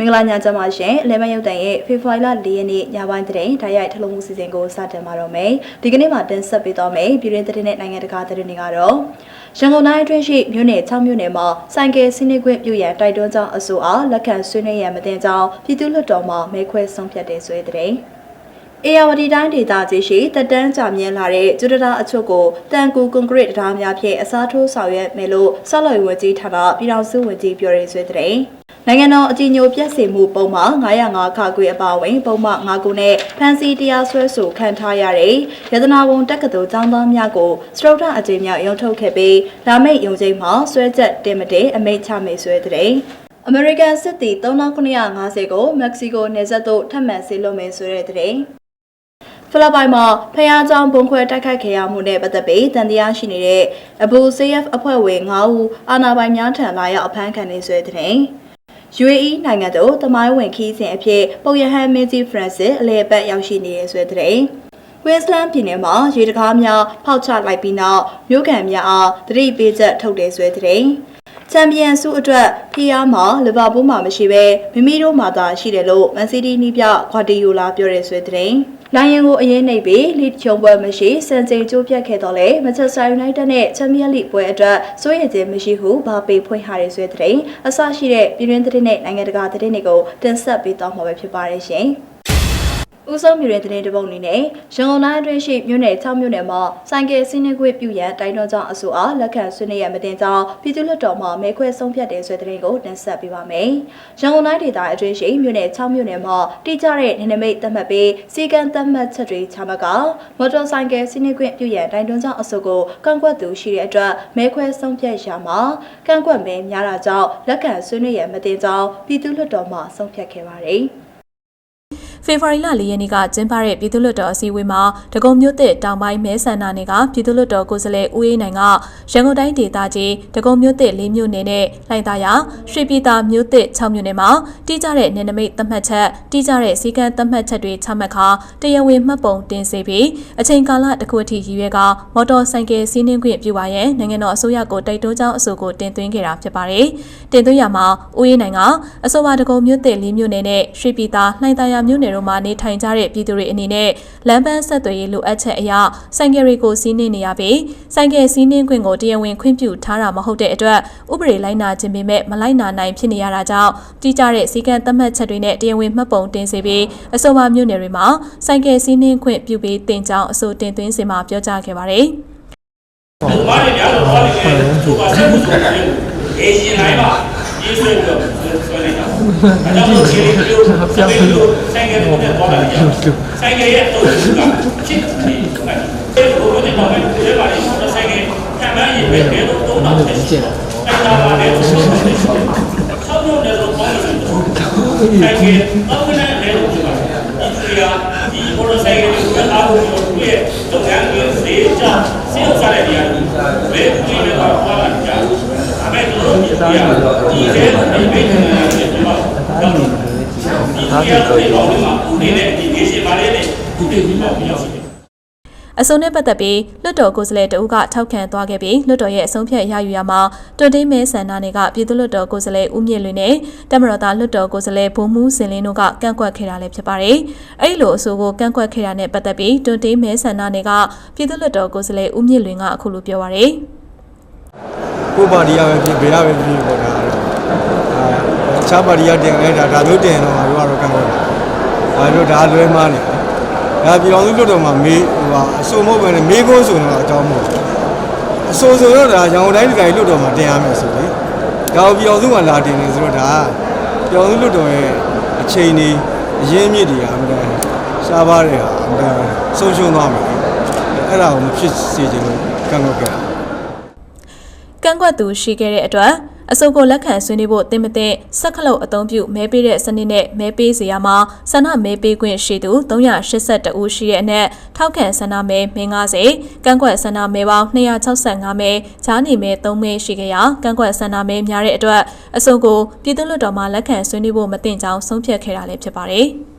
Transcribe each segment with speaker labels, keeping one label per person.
Speaker 1: မင်္ဂလာညချမ်းပါရှင်အလဲမရုပ်တန်ရဲ့ဖေဖော်ဝါရီလ၄ရက်နေ့ညပိုင်းတဲ့ဓာတ်ရိုက်ထုတ်လွှင့်မှုစီစဉ်ကိုစတင်ပါတော့မယ်ဒီကနေ့မှာတင်ဆက်ပေးသွားမယ်ပြည်တွင်းသတင်းနဲ့နိုင်ငံတကာသတင်းတွေကတော့ရန်ကုန်တိုင်းအတွင်းရှိမြို့နယ်6မြို့နယ်မှာဆိုင်ကယ်စီးနှင်းခွင့်ပြုရန်တိုက်တွန်းကြောင်းအဆိုအားလက်ခံဆွေးနွေးရန်မတင်ကြောင်းပြည်သူ့လွှတ်တော်မှမဲခွဲဆုံးဖြတ်တဲ့ဆွေးတဲ့ အေယာဝတီတိုင်းဒေသကြီးရှိတက်တန်းကြမြင်လာတဲ့ကျွတ်တာအချို့ကိုတန်ကူကွန်ကရစ်တရားများဖြင့်အစားထိုးဆောင်ရွက်မယ်လို့ဆောက်လုပ်ရေးဝန်ကြီးဌာနပြည်ထောင်စုဝန်ကြီးပြောရေးဆွေးတဲ့နိုင်ငံတော်အကြီးအကျယ်ပြည့်စုံမှုပုံမှန်905ခါခွေအပါအဝင်ပုံမှန်9ခုနဲ့ဖန်စီတရားစွဲဆိုခံထားရတဲ့ရတနာဝန်တက္ကသိုလ်ကျောင်းသားများကိုစတုထအကြိမ်မြောက်ရုံထုတ်ခဲ့ပြီးလာမယ့်ရုံချိန်မှာဆွဲချက်တင်မတင်အမိန့်ချမေဆွဲတဲ့အမေရိကန်စစ်သည်3950ကိုမက္ကဆီကိုနယ်စပ်သို့ထပ်မံဆေးလွှတ်မယ်ဆိုတဲ့တဲ့ ဖိလစ်ပိုင်မှာဖျားကြောင်ဘုံခွဲတိုက်ခိုက်ခဲ့ရမှုနဲ့ပတ်သက်ပြီးတန်တရားရှိနေတဲ့အဘူ CF အဖွဲ့ဝင်9ဦးအာဏာပိုင်များထံလာရောက်အဖမ်းခံနေဆွဲတဲ့ UAE နိုင်ငံသို့တမိုင်းဝင်ခီးစဉ်အဖြစ်ပုပ်ရဟန်းမင်းကြီးဖရန့်စစ်အလဲပတ်ရောက်ရှိနေတဲ့ဆွဲတဲ့ကွင်းစလန်ပြည်နယ်မှာရေတကားများဖောက်ချလိုက်ပြီးနောက်မြို့ကန်များအားတတိပေးချက်ထုတ်တယ်ဆွဲတဲ့ ချန်ပီယံဆုအတွက်ဖီးယားမှာလီဗာပူးမှာမရှိဘဲမိမိတို့မှာသာရှိတယ်လို့မန်စီးတီးနီးပြခွာတီယိုလာပြောရဲဆွဲတဲ့လိုင်းယန်ကိုအရင်နှိပ်ပြီးလီချုံပွဲမရှိစံချိန်ကျိုးပြတ်ခဲ့တော့လေမန်ချက်စတာယူနိုက်တက်နဲ့ချန်ပီယံလိပွဲအတွက်စိုးရိမ်ခြင်းမရှိဟုဘာပေဖွင့်ထားရဆွဲတဲ့အဆရှိတဲ့ပြည်တွင်းသတင်းနဲ့နိုင်ငံတကာသတင်းတွေကိုတင်ဆက်ပေးသွားမှာပဲဖြစ်ပါတယ်ရှင်။ ဦးဆုံးမြို့ရဲ့သတင်းတပုတ်အနေနဲ့ရန်ကုန်တိုင်းအတွင်းရှိမြို့နယ်6မြို့နယ်မှာဆိုင်ကယ်စီးနှင်းခွင့်ပြုရန်တိုင်းတော်ကြောင့်အဆိုအားလက်ခံဆွေးနွေးရမတင်ကြောင်းပြည်သူ့လွှတ်တော်မှမဲခွဲဆုံးဖြတ်တဲ့ဆွေးသတင်းကိုတင်ဆက်ပေးပါမယ်။ရန်ကုန်တိုင်းဒေသအတွင်းရှိမြို့နယ်6မြို့နယ်မှာတိကျတဲ့နေနမိတ်သတ်မှတ်ပြီးစီကံသတ်မှတ်ချက်တွေချမှတ်ကမော်တော်ဆိုင်ကယ်စီးနှင်းခွင့်ပြုရန်တိုင်းတော်ကြောင့်အဆိုကိုကန့်ကွက်သူရှိတဲ့အတွက်မဲခွဲဆုံးဖြတ်ရမှာကန့်ကွက်မဲများတာကြောင့်လက်ခံဆွေးနွေးရမတင်ကြောင်းပြည်သူ့လွှတ်တော်မှဆုံးဖြတ်ခဲ့ပါတယ်။
Speaker 2: ဖေဖော်ဝါရီလ၄ရက်နေ့ကကျင်းပတဲ့ပြည်သူ့လွှတ်တော်အစည်းအဝေးမှာဒဂုံမြို့သစ်တောင်ပိုင်းမဲဆန္ဒနယ်ကပြည်သူ့လွှတ်တော်ကိုယ်စားလှယ်ဦးအေးနိုင်ကရန်ကုန်တိုင်းဒေသကြီးဒဂုံမြို့သစ်၄မြို့နယ်နဲ့လှိုင်သာယာရွှေပြည်သာမြို့သစ်6မြို့နယ်မှာတိကျတဲ့နယ်နိမိတ်သတ်မှတ်ချက်တိကျတဲ့စည်းကမ်းသတ်မှတ်ချက်တွေချမှတ်ခါတရားဝင်မှတ်ပုံတင်စေပြီးအချိန်ကာလတစ်ခုအထိရည်ရွယ်ကမော်တော်ဆိုင်ကယ်စီးနှင်းခွင့်ပြုပါရန်နိုင်ငံတော်အစိုးရကိုတိုက်တွန်းကြောင်းအဆိုကိုတင်သွင်းခဲ့တာဖြစ်ပါတယ်။တင်သွင်းရမှာဦးအေးနိုင်ကအဆိုပါဒဂုံမြို့သစ်၄မြို့နယ်နဲ့ရွှေပြည်သာလှိုင်သာယာမြို့နယ်တို့မှာနေထိုင်ကြတဲ့ပြည်သူတွေအနေနဲ့လမ်းပန်းဆက်သွယ်ရေးလိုအပ်ချက်အရဆိုင်ကယ်တွေကိုစီးနှင်းနေရပြီးဆိုင်ကယ်စီးနှင်းခွင့်ကိုတရားဝင်ခွင့်ပြုထားတာမဟုတ်တဲ့အတွက်ဥပဒေလိုက်နာခြင်းပေမဲ့မလိုက်နာနိုင်ဖြစ်နေရတာကြောင့်တိကျတဲ့စည်းကမ်းသတ်မှတ်ချက်တွေနဲ့တရားဝင်မှတ်ပုံတင်စေပြီးအဆိုပါမြို့နယ်တွေမှာဆိုင်ကယ်စီးနှင်းခွင့်ပြုပြီးတင်ကြောင်းအဆိုတင်သွင်းစီမှာပြောကြားခဲ့ပါတယ်။
Speaker 3: ဒီမားတွေများတော့ဘာလဲသူကဆက်မှုဆိုတယ်အေးရှင်လိုက်ပါရေးဆွဲပြီးတော့ဆွဲလိုက်တာအဲ ဒါကိုခြေလေးတို့ဆက်ပြီးတော့ဆိုင်ကယ်တွေနဲ့ပေါ်လာကြဆိုင်ကယ်ရဲ့တော့ကချစ်ပြီးအဲဘိုးကတော့ပဲဒီပါလေးဆိုင်ကယ်ခံမရည်ပဲဘယ်လိုတော့တော့ဖြစ်ချင်အဲဒါပါလေဆောက်လို့လည်းတော့ပေါ့လို့ဆိုင်ကယ်အောက်နဲ့လည်းလို့ပြောတာဒီကဒီဘောရဆိုင်ကယ်ကိုအားကိုပြည့်တော့ကံကိုစေးချစေးစားတဲ့နေရာဘယ်ကြည့်လဲတော့ပါလာကြအမေတို့ဒီကဒီတဲ့ဒီဘယ်နဲ့ဒီ မှာတော့ဒီကတော့ဒီမှာဦးနေတဲ့ဒီဒေရှင်ပါလေးနဲ့ဒီဒီမှာပြောစီ
Speaker 2: အစုံနဲ့ပတ်သက်ပြီးလွှတ်တော်ကိုယ်စားလှယ်တဦးကထောက်ခံသွားခဲ့ပြီးလွှတ်တော်ရဲ့အဆုံးဖြတ်ရယူရမှာတွတ်တိမဲဆန္ဒနယ်ကပြည်သူ့လွှတ်တော်ကိုယ်စားလှယ်ဦးမြင့်လွင်နဲ့တမတော်သားလွှတ်တော်ကိုယ်စားလှယ်ဘုံမှုစင်လင်းတို့ကကန့်ကွက်ခဲ့တာလည်းဖြစ်ပါတယ်။အဲဒီလိုအဆိုကိုကန့်ကွက်ခဲ့တာနဲ့ပတ်သက်ပြီးတွတ်တိမဲဆန္ဒနယ်ကပြည်သူ့လွှတ်တော်ကိုယ်စားလှယ်ဦးမြင့်လွင်ကအခုလိုပြောပါရယ်
Speaker 4: ကိုပါတီရပဲဖြစ်ဘယ်ရပဲဖြစ်ပေါ့ဒါအာ ချားပါတီရတင်လဲဒါဒါမျိုးတင်တော့ငါတို့ကတော့ကန့်ကွက်တယ်ဒါတို့ဒါလွဲမားနေဒါပြည်တော်စုလွတ်တော်မှာမေးဟိုဟာအဆိုမဟုတ်ပဲနဲ့မေးဖို့ဆိုတော့အကြောင်းမဟုတ်အဆိုဆိုတော့ဒါရောင်တိုင်းဒီတိုင်းလွတ်တော်မှာတင်ရမယ်ဆိုလေဒါပြည်တော်စုကလာတင်နေဆိုတော့ဒါပြည်တော်စုလွတ်တော်ရဲ့အချိန်ကြီးအရင်းမြစ်တွေအမှန်တန်ရှားပါးတဲ့ဟာအမှန်တန်ဆုံးရှုံးသွားမယ်အဲ့ဒါကိုမဖြစ်စေချင်လို့ကန့်ကွက်ခဲ့တာ
Speaker 2: ကန့်ကွက်သူရှိခဲ့တဲ့အတွက် အစုပ်ကိုလက်ခံဆွေးနွေးဖို့တင်မတင်စက်ခလုတ်အသုံးပြုမဲပေးတဲ့စနစ်နဲ့မဲပေးစီရမှာဆန္ဒမဲပေးခွင့်ရှိသူ382ဦးရှိတဲ့အနက်ထောက်ခံဆန္ဒမဲမဲ90ကန့်ကွက်ဆန္ဒမဲပေါင်း265မဲဈာနေမဲ3မဲရှိခဲ့ရာကန့်ကွက်ဆန္ဒမဲများတဲ့အတွက်အစုပ်ကိုပြည်သူ့လွှတ်တော်မှလက်ခံဆွေးနွေးဖို့မတင်ကြောင်းဆုံးဖြတ်ခဲ့တာလည်းဖြစ်ပါတယ်။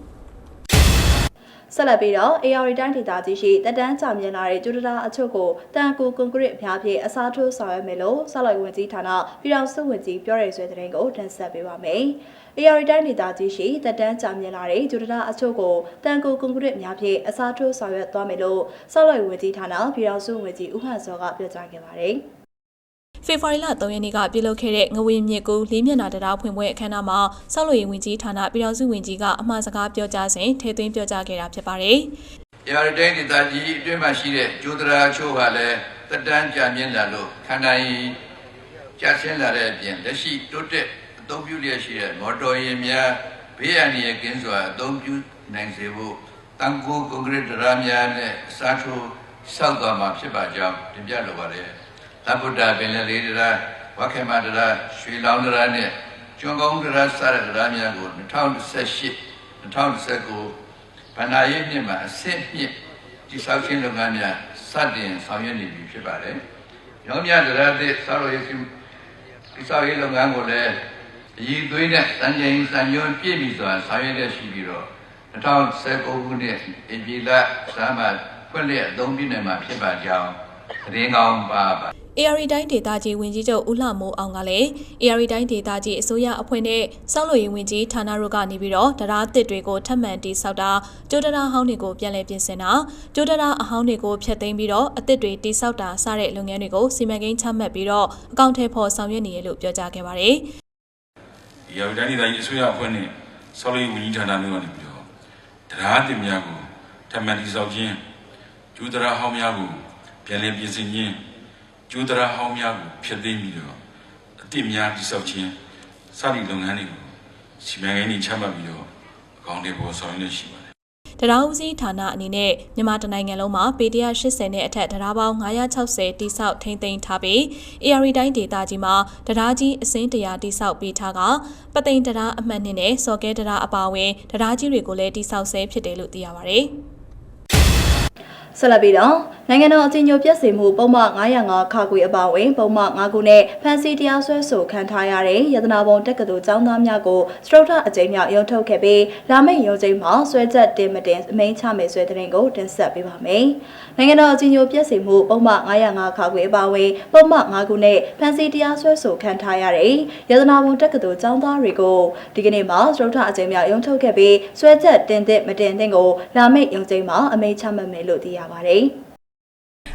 Speaker 1: ဆက်လက်ပြီးတော့ AR တိုင်းဒေသကြီးရှိတက်တန်းကြာမြင့်လာတဲ့ကျူတတာအချို့ကိုတန်ကူကွန်ကရစ်အများဖြင့်အစားထိုးဆောင်ရွက်မယ်လို့ဆောက်လုပ်ရေးဝန်ကြီးဌာနပြည်ထောင်စုဝန်ကြီးပြောရဲဆွဲတဲ့ရင်ကိုတင်ဆက်ပေးပါမယ်။ AR တိုင်းဒေသကြီးရှိတက်တန်းကြာမြင့်လာတဲ့ကျူတတာအချို့ကိုတန်ကူကွန်ကရစ်အများဖြင့်အစားထိုးဆောင်ရွက်သွားမယ်လို့ဆောက်လုပ်ရေးဝန်ကြီးဌာနပြည်ထောင်စုဝန်ကြီးဦးဟန်စောကပြောကြားခဲ့ပါတယ်။
Speaker 2: ဖေဖော်ဝါရီလ3ရက်နေ့ကပြုလုပ်ခဲ့တဲ့ငဝေမြစ်ကူလေးမျက်နှာတရားဖွင့်ပွဲအခမ်းအနားမှာဆောက်လုပ်ရေးဝန်ကြီးဌာနပြည်ထောင်စုဝန်ကြီးကအမှားစကားပြောကြားစဉ်ထည့်သွင်းပြောကြားခဲ့တာဖြစ်ပါတယ်။
Speaker 5: ရာရီတိုင်းဒေသကြီးအတွင်းမှာရှိတဲ့ကျိုးဒရာအချို့ကလည်းတက်တန်းကြာမြင့်လာလို့ခန္ဓာရင်ကျဆင်းလာတဲ့အပြင်လက်ရှိတိုးတက်အသုံးပြုလျက်ရှိတဲ့မော်တော်ယာဉ်များဘေးအန္တရာယ်ကင်းစွာအသုံးပြုနိုင်စေဖို့တန်ခိုးကွန်ကရစ်ဒရာများနဲ့အစားထိုးဆောက်သွားမှာဖြစ်ပါကြောင်းတင်ပြလိုပါတယ်။ သဗ္ဗုဒ္ဓပင်လယ်လေးဒရာဝါခေမဒရာရွှေလောင်းဒရာနဲ့ကျွန်းကောင်းဒရာစတဲ့ဒရာများကို2018 2019ဗန္ဒာရေးနှစ်မှာအဆင့်မြင့်ဒီဆောက်ခြင်းလုပ်ငန်းများစတင်ဆောင်ရွက်နေပြီဖြစ်ပါတယ်။ရောင်းမြတရားသစ်ဆောက်လုပ်ရေးဒီဆောက်ရေးလုပ်ငန်းကိုလည်းအည်သွေးနဲ့စံချိန်စံညွှန်းပြည့်မီစွာဆောင်ရွက်ရရှိပြီးတော့2019ခုနှစ်အပြည်လစမ်းမှာဖွင့်လှစ်အသုံးပြုနိုင်မှာဖြစ်ပါကြောင်း သတင်းကောင်းပါပါ
Speaker 2: AR တိုင်းဒေသကြီးဝန်ကြီးချုပ်ဦးလှမိုးအောင်ကလည်း AR တိုင်းဒေသကြီးအစိုးရအဖွဲ့နဲ့စောက်လို့ရေးဝန်ကြီးဌာနတို့ကနေပြီးတော့တရားအသစ်တွေကိုထပ်မံတည်ဆောက်တာကျိုးတရားဟောင်းတွေကိုပြန်လည်ပြင်ဆင်တာကျိုးတရားအဟောင်းတွေကိုဖျက်သိမ်းပြီးတော့အသစ်တွေတည်ဆောက်တာစတဲ့လုပ်ငန်းတွေကိုစီမံကိန်းချမှတ်ပြီးတော့အကောင့်ထဲပေါ်ဆောင်ရွက်နေရလို့ပြောကြားခဲ့ပါတယ်
Speaker 6: ဒီရောက်တိုင်းဒေသကြီးအစိုးရအဖွဲ့နဲ့ဆောက်လုပ်ရေးဝန်ကြီးဌာနတို့ကနေပြီးတော့တရားတင်များကိုထပ်မံတည်ဆောက်ခြင်းကျူးတရားဟောင်းများကို ပြန်လည်ပြင်ဆင်ခြင်းကျူးတရားဟောင်းများကိုဖျက်သိမ်းပြီးတော့အတိများတည်ဆောက်ခြင်းစသည့်လုပ်ငန်းတွေကိုစီမံကိန်းတွေချမှတ်ပြီးတော့အကောင့်တွေပေါ်ဆောင်ရွက်နေရှိပါတယ်
Speaker 2: တရားဦးစီးဌာနအနေနဲ့မြန်မာတိုင်းနိုင်ငံလုံးမှာပေ180နဲ့အထက်တရားပေါင်း960တိဆောက်ထိန်းသိမ်းထားပြီး AR တိုင်းဒေသကြီးမှာတရားကြီးအစင်းတရာတိဆောက်ပေးထားကပသိမ်တရားအမှတ်နှစ်နဲ့စော်ကဲတရားအပါအဝင်တရားကြီးတွေကိုလည်းတိဆောက်ဆဲဖြစ်တယ်လို့သိရပါဗျ။
Speaker 1: ဆက်လက်ပြီးတော့ နိုင်ငံတော်အကြီးအကျယ်ပြည့်စုံမှုပုံမှန်905ခါခွေအပါအဝင်ပုံမှန်9ခုနဲ့ဖန်စီတရားစွဲဆိုခံထားရတဲ့ရတနာဘုံတက္ကသိုလ်ကျောင်းသားများကိုစတုထအကြိမ်မြောက်ရုံထုတ်ခဲ့ပြီးလာမယ့်ရုံချိန်မှာဆွဲချက်တင်မတင်အမိန့်ချမယ်ဆွဲတဲ့ရင်ကိုတင်ဆက်ပေးပါမယ်။နိုင်ငံတော်အကြီးအကျယ်ပြည့်စုံမှုပုံမှန်905ခါခွေအပါအဝင်ပုံမှန်9ခုနဲ့ဖန်စီတရားစွဲဆိုခံထားရတဲ့ရတနာဘုံတက္ကသိုလ်ကျောင်းသားတွေကိုဒီကနေ့မှာစတုထအကြိမ်မြောက်ရုံထုတ်ခဲ့ပြီးဆွဲချက်တင်တဲ့မတင်တဲ့ကိုလာမယ့်ရုံချိန်မှာအမိန့်ချမှတ်မယ်လို့သိရပါတယ်။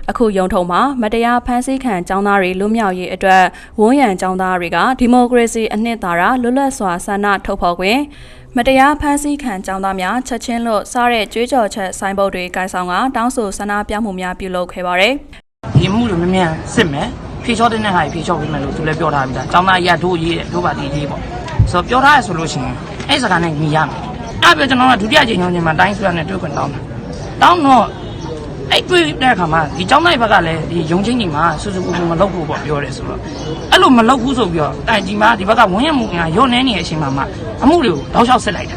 Speaker 7: အခုရုံထုံမှာမတရားဖမ်းဆီးခံចောင်းသားတွေလွတ်မြောက်ရေးအတွက်ဝန်းရံចောင်းသားတွေကဒီမိုကရေစီအနှစ်သာရလွတ်လပ်စွာဆန္ဒထုတ်ဖော်ခွင့်မတရားဖမ်းဆီးခံចောင်းသားများချက်ချင်းလွတ်စားတဲ့ကြွေးကြော်ချက်ဆိုင်းဘုတ်တွေကင်ဆောင်ကတောင်းဆိုဆန္ဒပြမှုများပြုလုပ်ခဲ့ပါတယ်
Speaker 8: ဒီမှုတွေမမြန်စစ်မယ်ဖြေချောတဲ့နဲ့ဟာဖြေချောပေးမယ်လို့သူလည်းပြောထားပြီးသားကျောင်းသားရတို့ရေးတယ်တို့ပါတီရေးပေါ့ဆိုတော့ပြောထားရဆိုလို့ရှိရင်အဲ့စကားနဲ့ညီရမယ်အဲ့ပြောကျွန်တော်ကဒုတိယကြိမ်ညောင်းချိန်မှာတိုင်းဆွေးနဲ့တွေ့ခွင့်တောင်းတာတောင်းတော့ အဲ့တွေ့တဲ့အခါမှာဒီကျောင်းသားဘက်ကလည်းဒီရုံချင်းကြီးမှာစူးစူးပူပူမလုပ်ဖို့ပေါ့ပြောတယ်ဆိုတော့အဲ့လိုမလုပ်ဘူးဆိုပြီးတော့အဲ့ဒီမှာဒီဘက်ကဝန်းရမှုကရုံနေနေတဲ့အချိန်မှာမှအမှုတွေကိုတောက်လျှောက်စစ်လိုက်တာ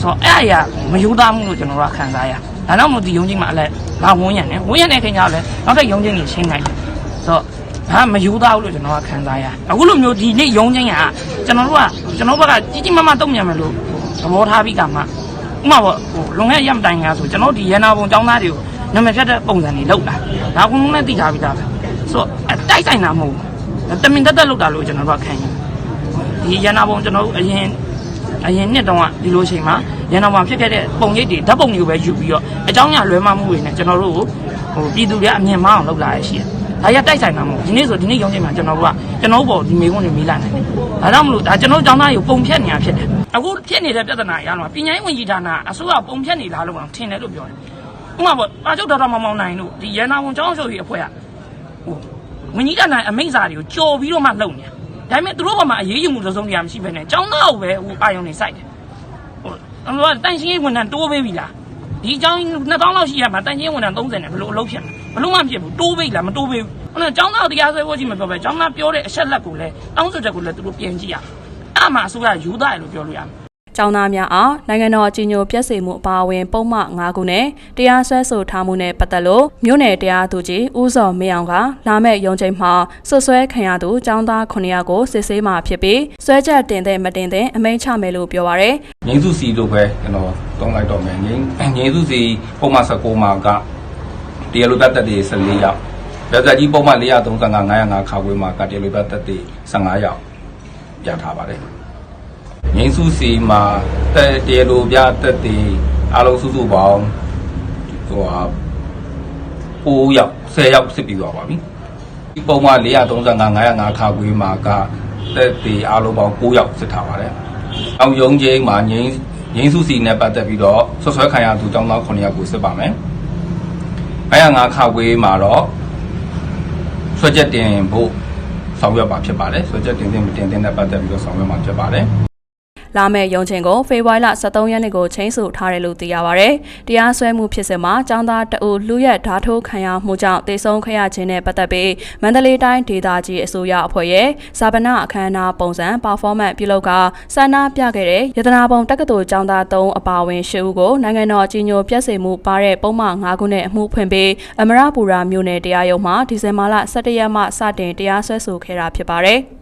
Speaker 8: ဆိုတော့အဲ့အရာမယူသားမှုလို့ကျွန်တော်တို့ကခံစားရ။ဒါတော့မို့ဒီယုံချင်းမှာအလဲငါဝန်းရံနေဝန်းရံတဲ့ခင်ကြောက်လဲနောက်ထပ်ယုံချင်းကြီးချင်းနိုင်တယ်။ဆိုတော့ဒါမယူသားဘူးလို့ကျွန်တော်ကခံစားရ။အခုလိုမျိုးဒီနေ့ယုံချင်းကကျွန်တော်တို့ကကျွန်တော်ဘက်ကကြီးကြီးမားမားတုံ့ပြန်မယ်လို့သဘောထားပြီးကမှဥမာပေါ့ဟိုလွန်ခဲ့ရမတိုင်ကဆိုကျွန်တော်ဒီရန်နာဘုံចောင်းသားတွေကို နာမည်ဖြတ်တဲ့ပုံစံတွေလောက်တာ။ဒါကလုံးနဲ့သိထားပြီးသားပဲ။ဆိုတော့တိုက်ဆိုင်တာမဟုတ်ဘူး။တမင်တက်တက်လောက်တာလို့ကျွန်တော်တို့ကခံရတယ်။ဒီရန်နာဘုံကျွန်တော်တို့အရင်အရင်နှစ်တုန်းကဒီလိုချိန်မှာရန်တော်မှာဖြစ်ခဲ့တဲ့ပုံရိပ်တွေဓာတ်ပုံတွေကိုပဲယူပြီးတော့အကြောင်းအရာလွဲမှားမှုတွေနဲ့ကျွန်တော်တို့ကိုဟိုပြည်သူတွေအမြင်မအောင်လုပ်လာရရှိတယ်။ဒါရတိုက်ဆိုင်တာမဟုတ်ဒီနေ့ဆိုဒီနေ့ရုံးချိန်မှာကျွန်တော်တို့ကကျွန်တော်တို့ပေါ်ဒီမေကွန်းတွေမေးလာနိုင်တယ်။ဒါကြောင့်မလို့ဒါကျွန်တော်တို့ကျောင်းသားတွေကိုပုံဖြတ်နေတာဖြစ်တယ်။အခုဖြစ်နေတဲ့ပြဿနာအရတော့ပညာရေးဝန်ကြီးဌာနအစိုးရပုံဖြတ်နေလားလို့တော့ထင်တယ်လို့ပြောတယ်။ ဥပမာပေါ့ပါချုပ်ဒေါက်တာမောင်မောင်နိုင်တို့ဒီရန်နာဝန်ကျောင်းချုပ်ကြီးအဖွဲ့ကဟိုဝန်ကြီးဌာနအမိန့်စာတွေကိုကြော်ပြီးတော့မှလုပ်နေတာ။ဒါပေမဲ့သူတို့ဘက်မှာအရေးယူမှုသစုံတရားမရှိဘဲနဲ့ကျောင်းသားကိုပဲဟိုအာယုံနေစိုက်တယ်။ဟိုအမေကတန်ရှင်းရေးဝန်ထမ်းတိုးပေးပြီလားဒီအကြောင်း2000လောက်ရှိရမှာတန်ရှင်းရေးဝန်ထမ်း30နဲ့ဘယ်လိုအလုပ်ဖြစ်မလဲဘလို့မှဖြစ်ဘူးတိုးပေးလားမတိုးပေးဘူးဟိုကကျောင်းသားတရားစွဲဖို့ကြီးမပြောပဲကျောင်းသားပြောတဲ့အချက်လက်ကိုလည်းတောင်းဆိုချက်ကိုလည်းသူတို့ပြင်ကြည့်ရအောင်အဲ့မှာအစိုးရယူသားရလို့ပြောလို့ရမယ်
Speaker 7: ကျောင်းသားများအားနိုင်ငံတော်အကြီးအကျယ်ပြည့်စုံမှုအပါအဝင် ပုံမှန်၅ခုနဲ့တရားစွဲဆိုထားမှုနဲ့ပတ်သက်လို့မြို့နယ်တရားသူကြီးဦးစောမင်းအောင်ကလာမဲ့ရုံးချိန်မှာဆွဆွဲခံရသူကျောင်းသား900ကိုစစ်ဆေးမှာဖြစ်ပြီးစွဲချက်တင်တဲ့မတင်တဲ့အမိန့်ချမယ်လို့ပြောပါရယ်
Speaker 9: ငိမ့်စုစီလို့ပဲကျွန်တော်သုံးလိုက်တော့မယ်ငိမ့်ငိမ့်စုစီပုံမှန်19မှာကတရားလိုပတ်သက်တွေ14ယောက်ဗျာဇာကြီးပုံမှန်435 905ခါခွေးမှာကတရားလိုပတ်သက်တွေ15ယောက်ပြထားပါတယ် ငိမ့်စုစီမှာတက်တရားလိုပြသက်တွေအလုံးစုစုပေါင်းဟိုဟာ9ယောက်10ယောက်စစ်ပြီးသွားပါပြီဒီပုံမှန်435 905ခါခွေးမှာကတက်တွေအလုံးပေါင်း9ယောက်စစ်ထားပါတယ်အောင်ယုံချင်းမှာငိမ့်ငိမ့်စုစီနဲ့ပတ်သက်ပြီးတော့ဆွဆွဲခံရသူကျောင်းသား9ယောက်ကိုစစ်ပါမယ်။905ခါဝေးမှာတော့ဆွဲချက်တင်ဖို့ဆောင်ရွက်ပါဖြစ်ပါတယ်။ဆွဲချက်တင်တင်မတင်တင်နဲ့ပတ်သက်ပြီးတော့ဆောင်ရွက်မှာဖြစ်ပါတယ်။
Speaker 7: လာမယ့်ရုံးချိန်ကိုဖေဖော်ဝါရီလ23ရက်နေ့ကိုချိန်ဆထားတယ်လို့သိရပါဗျ။တရားစွဲမှုဖြစ်စဉ်မှာចောင်းသားတအူလူရက်ဓာထိုးခံရမှုကြောင့်တေဆုံးခဲ့ရခြင်းနဲ့ပတ်သက်ပြီးမန္တလေးတိုင်းဒေသကြီးအစိုးရအဖွဲ့ရဲ့ဇာပနာအခမ်းအနားပုံစံ performance ပြုလုပ်ကစန္ဒပြခဲ့တဲ့ရတနာပုံတက္ကသိုလ်ចောင်းသား3အပါအဝင်10ဦးကိုနိုင်ငံတော်အကြီးအကျယ်ပြည့်စုံမှုပါတဲ့ပုံမှန်5ခုနဲ့အမှုဖွင့်ပြီးအမရပူရာမြို့နယ်တရားရုံးမှာဒီဇင်ဘာလ17ရက်မှစတင်တရားစွဲဆိုခဲ့တာဖြစ်ပါတယ်။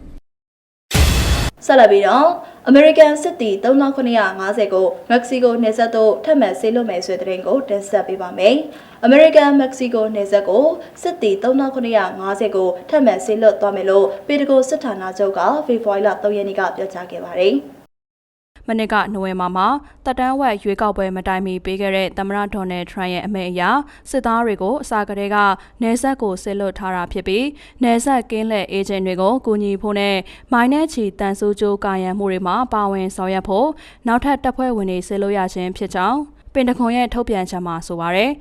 Speaker 1: ဆက်လက်ပြီးတော့ American City 3950ကို Mexico နယ်စပ်သို့ထပ်မံဆေးလွှတ်မယ်ဆိုတဲ့သတင်းကိုတင်ဆက်ပေးပါမယ်။ American Mexico နယ်စပ်ကို City 3950ကိုထပ်မံဆေးလွှတ်သွားမယ်လို့ပေတကိုစစ်ဌာနချုပ်ကဖေဖော်ဝါရီလ3ရက်နေ့ကပြောကြားခဲ့ပါတယ်။
Speaker 7: မနစ်ကနိုဝင်ဘာမှာတက်တန်းဝက်ရွေးကောက်ပွဲမတိုင်မီပေးခဲ့တဲ့သမ္မတဒေါ်နယ်ထရန့်ရဲ့အမိန့်အရစစ်သားတွေကိုအစာကလေးကနေဆက်ကိုဆစ်လွတ်ထားတာဖြစ်ပြီးနေဆက်ကင်းလက်အေဂျင့်တွေကိုကူညီဖို့နဲ့မိုင်းနဲ့ချီတန်ဆိုးကြိုးကာရန်မှုတွေမှာပါဝင်ဆောင်ရွက်ဖို့နောက်ထပ်တပ်ဖွဲ့ဝင်တွေဆစ်လို့ရခြင်းဖြစ်ကြောင်းပင်တခွန်ရဲ့ထုတ်ပြန်ချက်မှာဆိုပါရယ်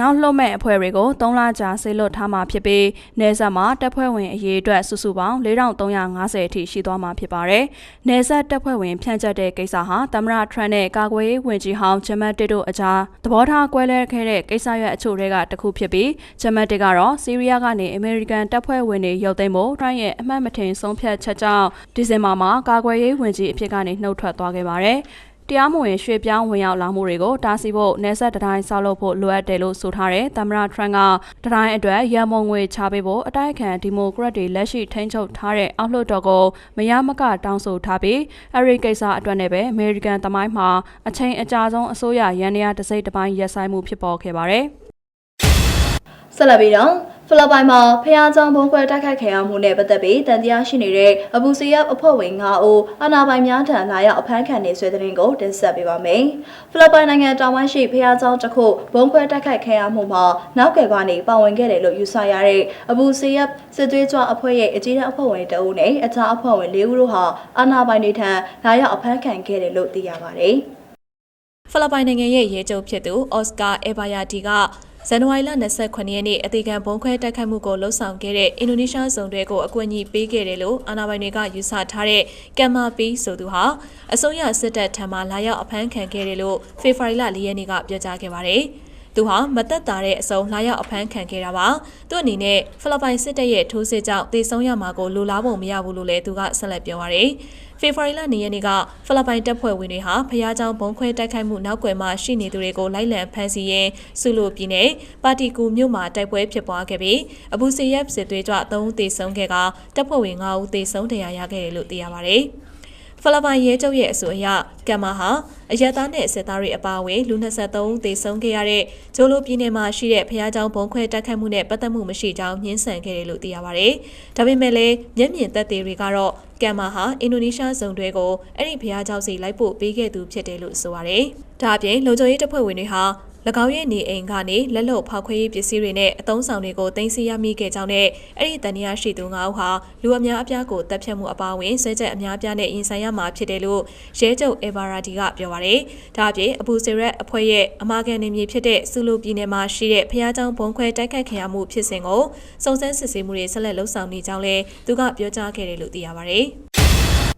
Speaker 7: နောက်လှုပ်မဲ့အဖွဲ့တွေကို3လကြာဆေးလွတ်ထားမှာဖြစ်ပြီးနေဆက်မှာတပ်ဖွဲ့ဝင်အရေးအတွက်စုစုပေါင်း4350အထိရှိသွားမှာဖြစ်ပါတယ်။နေဆက်တပ်ဖွဲ့ဝင်ဖြန့်ကျက်တဲ့ကိစ္စဟာသမ္မတထရန့်နဲ့ကာကွယ်ရေးဝန်ကြီးဟောင်းဂျမတ်တစ်တို့အကြားသဘောထားကွဲလွဲခဲ့တဲ့ကိစ္စရွက်အချို့တွေကတစ်ခုဖြစ်ပြီးဂျမတ်တစ်ကတော့ဆီးရီးယားကနေအမေရိကန်တပ်ဖွဲ့ဝင်တွေရုပ်သိမ်းဖို့ထရန့်ရဲ့အမှတ်မထင်ဆုံးဖြတ်ချက်ကြောင့်ဒီဇင်ဘာမှာကာကွယ်ရေးဝန်ကြီးအဖြစ်ကနေနှုတ်ထွက်သွားခဲ့ပါတယ်။ တရားမဝင်ရွှေ့ပြောင်းဝင်ရောက်လာမှုတွေကိုတားဆီးဖို့နေဆက်တတိုင်းဆောက်လုပ်ဖို့လိုအပ်တယ်လို့ဆိုထားတဲ့သမ္မတထရန့်ကတတိုင်းအတွက်ရန်မုံငွေချပေးဖို့အတိုက်အခံဒီမိုကရက်တွေလက်ရှိထိန်းချုပ်ထားတဲ့အောက်လွှတ်တော်ကိုမရမကတောင်းဆိုထားပြီးအဲဒီကိစ္စအတွက်နဲ့ပဲအမေရိကန်သမိုင်းမှာအချိန်အကြာဆုံးအစိုးရရန်ရတစိမ့်တစ်ပိုင်းရက်ဆိုင်မှုဖြစ်ပေါ်ခဲ့ပါတယ်။
Speaker 1: ဆက်လက်ပြီးတော့ ဖိလစ်ပိုင်မှာဖျားချောင်းဘုံခွဲတိုက်ခိုက်ခံရမှုနဲ့ပတ်သက်ပြီးတန်တရားရှိနေတဲ့အဘူစီယပ်အဖွဲ့ဝင်9ဦးအာဏာပိုင်များထံလာရောက်အဖမ်းခံနေဆွေးတဲ့ရင်ကိုတင်ဆက်ပေးပါမယ်။ဖိလစ်ပိုင်နိုင်ငံတောင်ပိုင်းရှိဖျားချောင်းတစ်ခုဘုံခွဲတိုက်ခိုက်ခံရမှုမှာနောက်ကွယ်ကနေပါဝင်ခဲ့တယ်လို့ယူဆရတဲ့အဘူစီယပ်စစ်သွေးကြွအဖွဲ့ရဲ့အကြီးအကဲအဖွဲ့ဝင်တအုပ်နဲ့အခြားအဖွဲ့ဝင်၄ဦးတို့ဟာအာဏာပိုင်တွေထံလာရောက်အဖမ်းခံခဲ့တယ်လို့သိရပါတယ်။
Speaker 2: ဖိလစ်ပိုင်နိုင်ငံရဲ့ရဲချုပ်ဖြစ်သူအော်စကာအေဘာယာတီက ဇန်နဝါရီလ29ရက်နေ့အသေးခံဘုံခွဲတိုက်ခိုက်မှုကိုလှုံ့ဆော်ခဲ့တဲ့အင်ဒိုနီးရှားစုံတွေကိုအကူအညီပေးခဲ့တယ်လို့အာဏာပိုင်တွေကယူဆထားတဲ့ကမ်မာပီဆိုသူဟာအစိုးရစစ်တပ်ထံမှလာရောက်အဖမ်းခံခဲ့တယ်လို့ဖေဖော်ဝါရီလ4ရက်နေ့ကပြောကြားခဲ့ပါတယ်။ သူဟာမသက်သာတဲ့အဆုံးလာရောက်အဖမ်းခံခဲ့တာပါ။သူ့အနေနဲ့ဖိလစ်ပိုင်စစ်တပ်ရဲ့ထိုးစစ်ကြောင့်တေဆုံးရမှာကိုလိုလားပုံမရဘူးလို့လည်းသူကဆက်လက်ပြောပါရယ်။ဖေဖော်ဝါရီလနေ့ရက်နေ့ကဖိလစ်ပိုင်တပ်ဖွဲ့ဝင်တွေဟာဖျားကြောင်ဘုံခွဲတိုက်ခိုက်မှုနောက်ကွယ်မှာရှိနေသူတွေကိုလိုက်လံဖမ်းဆီးရင်းစုလိုပြည်နယ်ပါတီကူမြို့မှာတိုက်ပွဲဖြစ်ပွားခဲ့ပြီးအဘူစီရက်စစ်သွေးကြ3ဦးသေဆုံးခဲ့ကတပ်ဖွဲ့ဝင်9ဦးသေဆုံးဒဏ်ရာရခဲ့တယ်လို့သိရပါရယ်။ ဖိလစ်ပိုင်ရဲချုပ်ရဲ့အဆိုအရကမ်မာဟာအရက်သားနဲ့စစ်သားတွေအပါအဝင်လူ23ဦးသေဆုံးခဲ့ရတဲ့ဂျိုလိုပြည်နယ်မှာရှိတဲ့ဖျားကြောင်ဘုံခွဲတိုက်ခိုက်မှုနဲ့ပတ်သက်မှုမရှိကြောင်းညှင်းဆန်ခဲ့တယ်လို့သိရပါဗျ။ဒါပေမဲ့လည်းမျက်မြင်သက်သေတွေကတော့ကမ်မာဟာအင်ဒိုနီးရှားစုံတွဲကိုအဲ့ဒီဖျားကြောင်စီလိုက်ပို့ပေးခဲ့သူဖြစ်တယ်လို့ဆိုပါရယ်။ဒါအပြင်လုံခြုံရေးတပ်ဖွဲ့ဝင်တွေဟာ ၎င်းရဲ့နေအိမ်ကနေလက်လုံဖောက်ခွဲရေးပစ္စည်းတွေနဲ့အသုံးဆောင်တွေကိုတင်စီရမိခဲ့ကြောင်းနဲ့အဲ့ဒီတန်တရားရှိသူ၅ဦးဟာလူအများအပြားကိုတပ်ဖြတ်မှုအပါအဝင်ဆွဲချက်အများအပြားနဲ့ရင်ဆိုင်ရမှာဖြစ်တယ်လို့ရဲချုပ်အေဗာရာဒီကပြောပါတယ်။ဒါအပြင်အဘူစေရက်အဖွဲ့ရဲ့အမာခံနေမြေဖြစ်တဲ့ဆူလိုပြည်နယ်မှာရှိတဲ့ဖျားချောင်းဘုံခွဲတိုက်ခိုက်ခံရမှုဖြစ်စဉ်ကိုစုံစမ်းစစ်ဆေးမှုတွေဆက်လက်လှုပ်ဆောင်နေကြောင်းလည်းသူကပြောကြားခဲ့တယ်လို့သိရပါတယ်။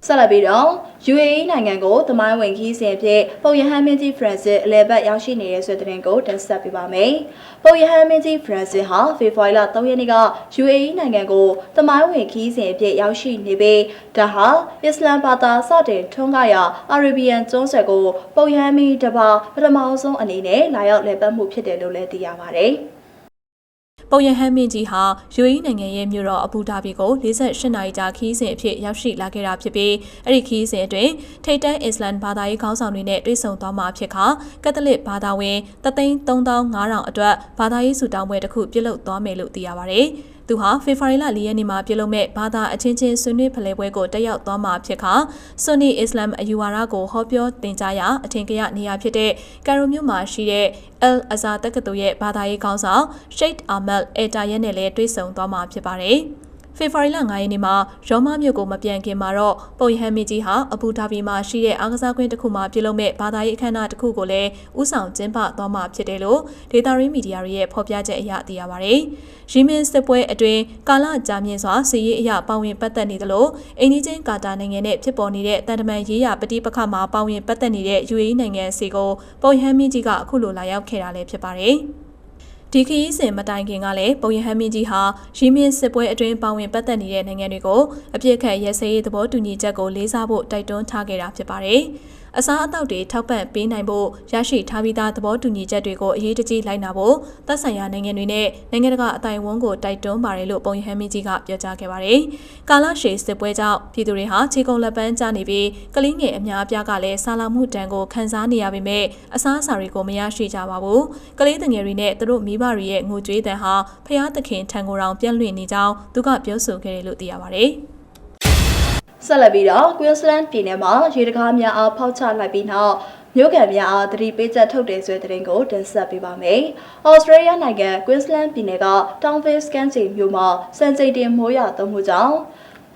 Speaker 1: ဆက်လက်ပြီးတော့ UAE နိုင်ငံကိုတမိုင်းဝင်ခီးစဉ်အဖြစ်ပုပ်ယဟန်မင်းကြီးဖရန့်စစ်အလဲဘတ်ရောက်ရှိနေတဲ့ဆွေတဲ့ကိုတင်ဆက်ပေးပါမယ်။ပုပ်ယဟန်မင်းကြီးဖရန့်စစ်ဟာဖေဖော်ဝါရီလ3ရက်နေ့က UAE နိုင်ငံကိုတမိုင်းဝင်ခီးစဉ်အဖြစ်ရောက်ရှိနေပြီးဒါဟာအစ္စလာမ်ဘာသာစတင်ထွန်းကားရာအာရေဗီယန်ကျွန်းဆွယ်ကိုပုပ်ယဟန်မင်းတပါပထမဆုံးအနေနဲ့လာရောက်လည်ပတ်မှုဖြစ်တယ်လို့လည်းသိရပါတယ်။
Speaker 2: ပုံရဟန်းမင်းကြီးဟာ UAE နိုင်ငံရဲ့မြို့တော်အဘူဒါဘီကို48နာရီကြာခီးစဉ်အဖြစ်ရောက်ရှိလာခဲ့တာဖြစ်ပြီးအဲ့ဒီခီးစဉ်အတွင်းထိတ်တန်းအစ္စလမ်ဘာသာရေးခေါင်းဆောင်တွေနဲ့တွေ့ဆုံသွားမှာဖြစ်ခါကက်သလစ်ဘာသာဝင်33500အတွက်ဘာသာရေးစုတောင်းပွဲတစ်ခုပြုလုပ်သွားမယ်လို့သိရပါတယ်။ သူဟာဖေဖော်ဝါရီလ၄ရက်နေ့မှာပြုလုပ်မဲ့ဘာသာအချင်းချင်းဆွေးနွေးဖလှယ်ပွဲကိုတက်ရောက်သွားမှာဖြစ်ခါဆွန်နီအစ္စလာမ်အယူဝါဒကိုဟောပြောသင်ကြားရာအထင်ကရနေရာဖြစ်တဲ့ကာရိုမြို့မှာရှိတဲ့ El Azhar တက္ကသိုလ်ရဲ့ဘာသာရေးခေါင်းဆောင် Sheikh Ahmed Eta ရဲ့နဲ့လည်းတွေ့ဆုံသွားမှာဖြစ်ပါတယ်။ ဖေဖော်ဝါရီလ9ရက်နေ့မှာရောမမြို့ကိုမပြန်ခင်မှာတော့ပုံရဟန်မီကြီးဟာအဘူဒါဘီမှာရှိတဲ့အားကစားကွင်းတစ်ခုမှာပြုလုပ်မဲ့ဘာသာရေးအခမ်းအနားတစ်ခုကိုလည်းဥဆောင်ကျင်းပသွားမှာဖြစ်တယ်လို့ဒေတာရင်းမီဒီယာတွေရဲ့ဖော်ပြချက်အရသိရပါတယ်။ရီမင်းစစ်ပွဲအတွင်းကာလကြာမြင့်စွာစီရေးအရာပါဝင်ပတ်သက်နေသလိုအိန္ဒိချင်းကာတာနိုင်ငံနဲ့ဖြစ်ပေါ်နေတဲ့တန်တမန်ရေးရာပဋိပက္ခမှာပါဝင်ပတ်သက်နေတဲ့ UAE နိုင်ငံစီကိုပုံရဟန်မီကြီးကအခုလိုလာရောက်ခဲ့တာလည်းဖြစ်ပါတယ်။ ဒီခရီးစဉ်မတိုင်ခင်ကလည်းပုံရဟန်းမင်းကြီးဟာရီမင်းစစ်ပွဲအတွင်းပါဝင်ပတ်သက်နေတဲ့နိုင်ငံတွေကိုအပြစ်ခတ်ရဲစရေးသဘောတူညီချက်ကိုလေးစားဖို့တိုက်တွန်းထားခဲ့တာဖြစ်ပါတယ်။ အစားအသောက်တွေထောက်ပံ့ပေးနိုင်ဖို့ရရှိထားပြီးသားသဘောတူညီချက်တွေကိုအရေးတကြီးလိုက်နာဖို့သက်ဆိုင်ရာနိုင်ငံတွေနဲ့နိုင်ငံတကာအတိုင်းအဝန်ကိုတိုက်တွန်းပါတယ်လို့ပုံရဟန်းမင်းကြီးကပြောကြားခဲ့ပါတယ်။ကာလရှည်စစ်ပွဲကြောင့်ပြည်သူတွေဟာခြေကုံလက်ပန်းကျနေပြီးကလေးငယ်အများအပြားကလည်းဆာလာမှုတန်ကိုခံစားနေရပေမဲ့အစားအစာတွေကိုမရရှိကြပါဘူး။ကလေးငယ်တွေနဲ့သူတို့မိဘတွေရဲ့ငိုကြွေးတန်ဟာဖျားသခင်ထံကိုယ်တော်ပြန့်လွင့်နေကြောင်းသူကပြောဆိုခဲ့တယ်လို့သိရပါတယ်။
Speaker 1: ဆက်လက်ပြီးတော့ Queensland ပြည်နယ်မှာရေတကားများအားဖောက်ချလိုက်ပြီးနောက်မြို့ကန်များအားသတိပေးချက်ထုတ်တယ်ဆိုတဲ့သတင်းကိုတင်ဆက်ပေးပါမယ်။ Australia နိုင်ငံ Queensland ပြည်နယ်က Townville Scanty မြို့မှာစံချိန်တင်မိုးရွာသွန်းမှုကြောင့်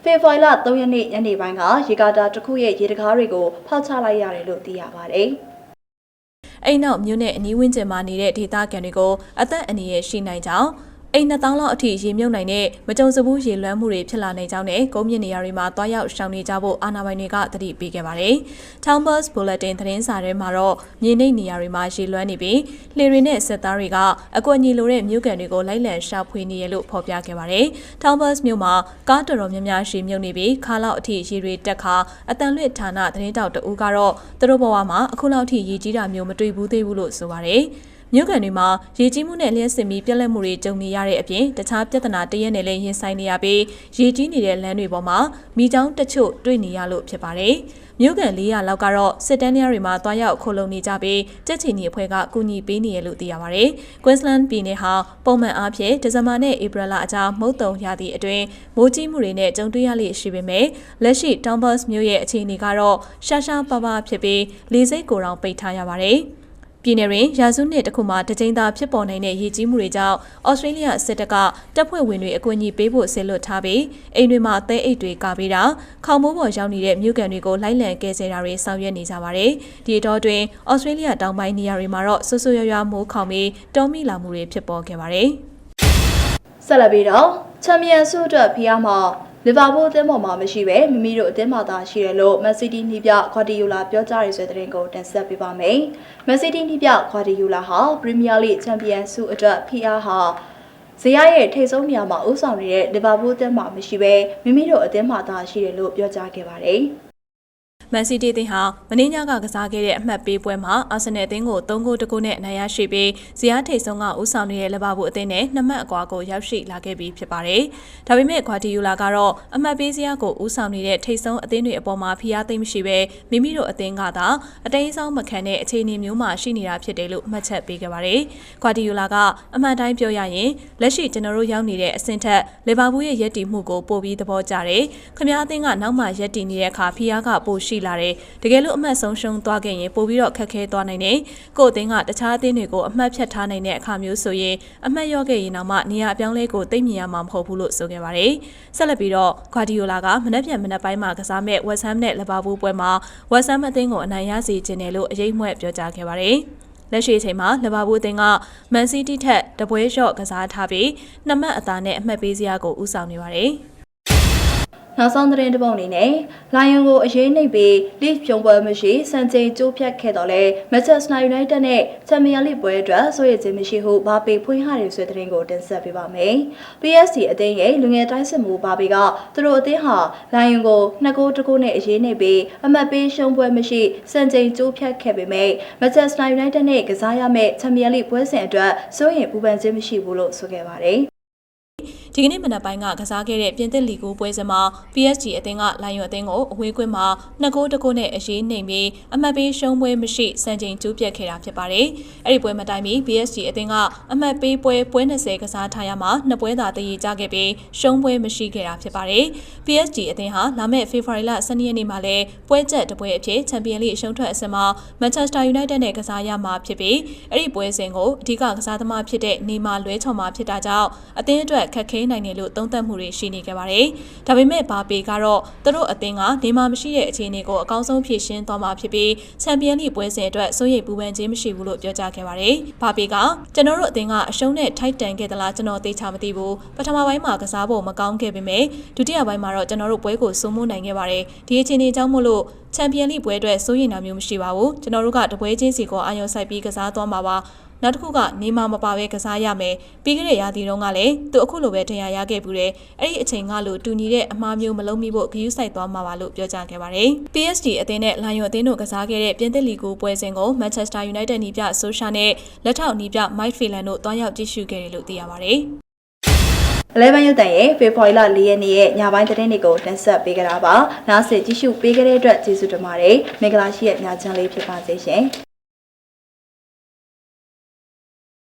Speaker 1: ဖေဖော်ဝါရီလ3ရက်နေ့ညနေပိုင်းကရေကာတာတစ်ခုရဲ့ရေတကားတွေကိုဖောက်ချလိုက်ရတယ်လို့သိရပါတယ်။
Speaker 2: အိမ်နောက်မြို့နယ်အနီးဝန်းကျင်မှာနေတဲ့ဒေသခံတွေကိုအသက်အန္တရာယ်ရှိနိုင်ကြောင်း အိမ်2000လောက်အထိရေမြုပ်နိုင်တဲ့မကြုံစဘူးရေလွှမ်းမှုတွေဖြစ်လာနိုင်ကြောင်းနဲ့ကုန်းမြင့်နေရာတွေမှာတွားရောက်ရှောင်နေကြဖို့အာဏာပိုင်တွေကသတိပေးခဲ့ပါတယ်။ Town Bus Bulletin သတင်းစာထဲမှာတော့မြေနိမ့်နေရာတွေမှာရေလွှမ်းနေပြီးလှေတွေနဲ့စစ်သားတွေကအကွက်ညီလိုတဲ့မြို့ကန်တွေကိုလိုက်လံရှာဖွေနေရလို့ဖော်ပြခဲ့ပါတယ်။ Town Bus မြို့မှာကားတော်တော်များများရေမြုပ်နေပြီးခါလောက်အထိရေတွေတက်ခါအတန်လွင့်ဌာနသတင်းတောက်တအူးကတော့သူတို့ဘဝမှာအခုလောက်ထိရေကြီးတာမျိုးမတွေ့ဘူးသေးဘူးလို့ဆိုပါတယ်။ မြို့ကန်တွေမှာရေကြီးမှုနဲ့လျှက်စစ်မီပြက်လက်မှုတွေကြုံနေရတဲ့အပြင်တခြားပြဿနာတရက်နဲ့လည်းရင်ဆိုင်နေရပြီးရေကြီးနေတဲ့လမ်းတွေပေါ်မှာမိချောင်းတချို့တွေ့နေရလို့ဖြစ်ပါတယ်။မြို့ကန်400လောက်ကတော့စစ်တမ်းတွေမှာတွားရောက်ခိုလုံနေကြပြီးကြက်ချီနီအဖွဲ့ကကူညီပေးနေရလို့သိရပါတယ်။ Queensland ပြည်နယ်ဟာပုံမှန်အားဖြင့်ဒီဇင်ဘာနဲ့ဧပြီလအကြားမုတ်တုံရာသီအတွင်းမိုးကြီးမှုတွေနဲ့ကြုံတွေ့ရလိမ့်ရှိပေမဲ့လက်ရှိ Townbus မြို့ရဲ့အခြေအနေကတော့ရှားရှားပါးပါးဖြစ်ပြီးလေစိတ်ကိုယ်တောင်ပိတ်ထားရပါတယ်။ ပြည်နယ်တွင်ရာစုနှစ်တစ်ခုမှတကြိမ်သာဖြစ်ပေါ်နိုင်တဲ့ရေကြီးမှုတွေကြောင့်ဩစတြေးလျစစ်တပ်ကတပ်ဖွဲ့ဝင်တွေအကူအညီပေးဖို့ဆင်လွတ်ထားပြီးအိမ်တွေမှာသဲအိတ်တွေကာပေးတာခေါမိုးပေါ်ရောက်နေတဲ့မြို့ကန်တွေကိုလိုက်လံကယ်ဆယ်တာတွေဆောင်ရွက်နေကြပါတယ်။ဒီတော့တွင်ဩစတြေးလျတောင်ပိုင်းနေရာတွေမှာတော့ဆွဆွရွရွမိုးခေါင်ပြီးတောမီလာမှုတွေဖြစ်ပေါ်ခဲ့ပါတယ်။
Speaker 1: ဆက်လက်ပြီးတော့ချန်ပီယံဆုအတွက်ဖီးယားမှာ လီဗာပူးအသင်းပေါ်မှာမရှိပဲမိမိတို့အသင်းမှာသာရှိတယ်လို့မန်စီးတီးနှိပြခွာဒီယိုလာပြောကြားရတဲ့တဲ့ရင်ကိုတင်ဆက်ပေးပါမယ်။မန်စီးတီးနှိပြခွာဒီယိုလာဟာပရီးမီးယားလိချန်ပီယံဆုအတွက်ဖိအားဟာဇေယျရဲ့ထိပ်ဆုံးနေရာမှာဦးဆောင်နေတဲ့လီဗာပူးအသင်းမှာမရှိပဲမိမိတို့အသင်းမှာသာရှိတယ်လို့ပြောကြားခဲ့ပါတယ်။
Speaker 2: မန်စီးတီးအသင်းဟာမင်းညကကစားခဲ့တဲ့အမှတ်ပေးပွဲမှာအာဆင်နယ်အသင်းကို3ဂိုးတကူနဲ့အနိုင်ရရှိပြီးဇီယာထိတ်ဆုံးကဦးဆောင်နေတဲ့လဘဘူးအသင်းနဲ့နှစ်မှတ်အကွာကိုရောက်ရှိလာခဲ့ပြီးဖြစ်ပါတယ်။ဒါပေမဲ့ခွာတီယူလာကတော့အမှတ်ပေးဇီယာကိုဦးဆောင်နေတဲ့ထိတ်ဆုံးအသင်းတွေအပေါ်မှာဖိအားသိမ်းမရှိပဲမိမိတို့အသင်းကသာအတိမ်းဆောင်မခံတဲ့အခြေအနေမျိုးမှာရှိနေတာဖြစ်တယ်လို့မှတ်ချက်ပေးခဲ့ပါတယ်။ခွာတီယူလာကအမှန်တိုင်းပြောရရင်လက်ရှိကျွန်တော်တို့ရောက်နေတဲ့အဆင့်ထက်လီဗာပူးရဲ့ရည်တည်မှုကိုပိုပြီးသဘောကျတယ်။ခမားအသင်းကနောက်မှရည်တည်နေတဲ့အခါဖိအားကပိုရှိလာတယ်တကယ်လို့အမှတ်ဆုံးရှုံးသွားခဲ့ရင်ပိုပြီးတော့ခက်ခဲသွားနိုင်တယ်ကို့အသင်းကတခြားအသင်းတွေကိုအမှတ်ဖြတ်ထားနိုင်တဲ့အခါမျိုးဆိုရင်အမှတ်ရော့ခဲ့ရင်တော့မှနေရာအပြောင်းလဲကိုသိမြင်ရမှာမဟုတ်ဘူးလို့ဆိုခဲ့ပါတယ်ဆက်လက်ပြီးတော့ဂွာဒီယိုလာကမနက်ဖြန်မနက်ပိုင်းမှာကစားမဲ့ဝက်ဆမ်နဲ့လဘာဘူးပွဲမှာဝက်ဆမ်အသင်းကိုအနိုင်ရစေခြင်းတယ်လို့အရေးမွဲ့ပြောကြားခဲ့ပါတယ်လက်ရှိအချိန်မှာလဘာဘူးအသင်းကမန်စီးတီးထက်တပွဲလျှော့ကစားထားပြီးနှစ်မှတ်အသာနဲ့အမှတ်ပေးစရာကိုဦးဆောင်နေပါတယ်။
Speaker 1: နောက်ဆုံးသတင်းတစ်ပုဒ်အနေနဲ့လိုင်ယွန်ကိုအရေးနှိပ်ပြီး league ပြုံးပွဲမရှိစံချိန်ကျိုးဖြတ်ခဲ့တော့လဲ Manchester United နဲ့ Champions League ပွဲအတွက်စိုးရိမ်ခြင်းမရှိဟုဘာပေဖွင့်ဟရတဲ့ဆွေသတင်းကိုတင်ဆက်ပေးပါမယ်။ PSG အသင်းရဲ့လူငယ်တိုင်းစစ်မှုဘာပေကသူတို့အသင်းဟာလိုင်ယွန်ကိုနှစ်ဂိုးတစ်ဂိုးနဲ့အရေးနှိပ်ပြီးအမှတ်ပေးရှုံးပွဲမရှိစံချိန်ကျိုးဖြတ်ခဲ့ပေမဲ့ Manchester United နဲ့ကစားရမယ့် Champions League ပွဲစဉ်အတွက်စိုးရိမ်ပူပန်ခြင်းမရှိဘူးလို့ဆိုခဲ့ပါတယ်။
Speaker 2: ဒီကနေ့မနက်ပိုင်းကကစားခဲ့တဲ့ပြင်သစ်လီဂိုပွဲစဉ်မှာ PSG အသင်းကလိုင်ယွန်အသင်းကိုအဝေးကွင်းမှာနှစ်ဂိုးတစ်ဂိုးနဲ့အရေးနှိမ်ပြီးအမှတ်ပေးရှုံးပွဲမရှိစံချိန်ကျိုးပြတ်ခဲ့တာဖြစ်ပါတယ်။အဲ့ဒီပွဲမတိုင်မီ PSG အသင်းကအမှတ်ပေးပွဲပွဲ20ကစားထားရမှာနှစ်ပွဲသာတည်ရကြခဲ့ပြီးရှုံးပွဲမရှိခဲ့တာဖြစ်ပါတယ်။ PSG အသင်းဟာလာမယ့်ဖေဖော်ဝါရီလ12ရက်နေ့မှာလဲပွဲချက်တစ်ပွဲအဖြစ်ချန်ပီယံလိအရှုံးထွက်အဆင့်မှာ Manchester United နဲ့ကစားရမှာဖြစ်ပြီးအဲ့ဒီပွဲစဉ်ကိုအဓိကကစားသမားဖြစ်တဲ့နေမာလွဲချော်မှာဖြစ်တာကြောင့်အသင်းအတွက်ခက်ခဲနိုင်တယ်လို့သုံးသပ်မှုတွေရှိနေကြပါတယ်။ဒါပေမဲ့ဘာပေကတော့သူတို့အသင်းကနေမာမရှိတဲ့အခြေအနေကိုအကောင်းဆုံးဖြေရှင်းသွားမှာဖြစ်ပြီးချန်ပီယံလိပွဲစဉ်အတွက်စိုးရိမ်ပူပန်ခြင်းမရှိဘူးလို့ပြောကြားခဲ့ပါတယ်။ဘာပေကကျွန်တော်တို့အသင်းကအရှုံးနဲ့ထိုက်တန်ခဲ့သလားကျွန်တော်သိချမသိဘူး။ပထမပိုင်းမှာကစားဖို့မကောင်းခဲ့ပေမဲ့ဒုတိယပိုင်းမှာတော့ကျွန်တော်တို့ပွဲကိုစိုးမိုးနိုင်ခဲ့ပါတယ်။ဒီအခြေအနေကြောင့်မို့လို့ချန်ပီယံလိပွဲအတွက်စိုးရိမ်တာမျိုးမရှိပါဘူး။ကျွန်တော်တို့ကတပွဲချင်းစီကိုအာရုံစိုက်ပြီးကစားသွားမှာပါ။ နောက်တစ်ခုကနေမမပါပဲကစားရမယ်ပြီးခဲ့တဲ့ရာသီတုန်းကလည်းသူအခုလိုပဲတရားရခဲ့ဘူးတယ်အဲ့ဒီအချိန်ကလို့တူညီတဲ့အမှားမျိုးမလုံးမိဖို့ဂရုစိုက်သွားမှာပါလို့ပြောကြားခဲ့ပါတယ် PSG အသင်းနဲ့လိုင်ယွန်အသင်းတို့ကစားခဲ့တဲ့ပြင်သစ်လီဂိုပွဲစဉ်ကို Manchester United နီးပြဆိုရှာနဲ့လက်ထောက်နီးပြ Mike Phelan တို့တွားရောက်ကြည့်ရှုခဲ့တယ်လို့သိရပါတယ်
Speaker 1: 11ရုပ်တံရဲ့ဖေဖော်ဝါရီလ4ရက်နေ့ရဲ့ညပိုင်းသတင်းတွေကိုတင်ဆက်ပေးကြတာပါ။နောက်ဆက်ကြည့်ရှုပေးကြတဲ့အတွက်ကျေးဇူးတင်ပါတယ်။မင်္ဂလာရှိတဲ့ညချမ်းလေးဖြစ်ပါစေရှင်။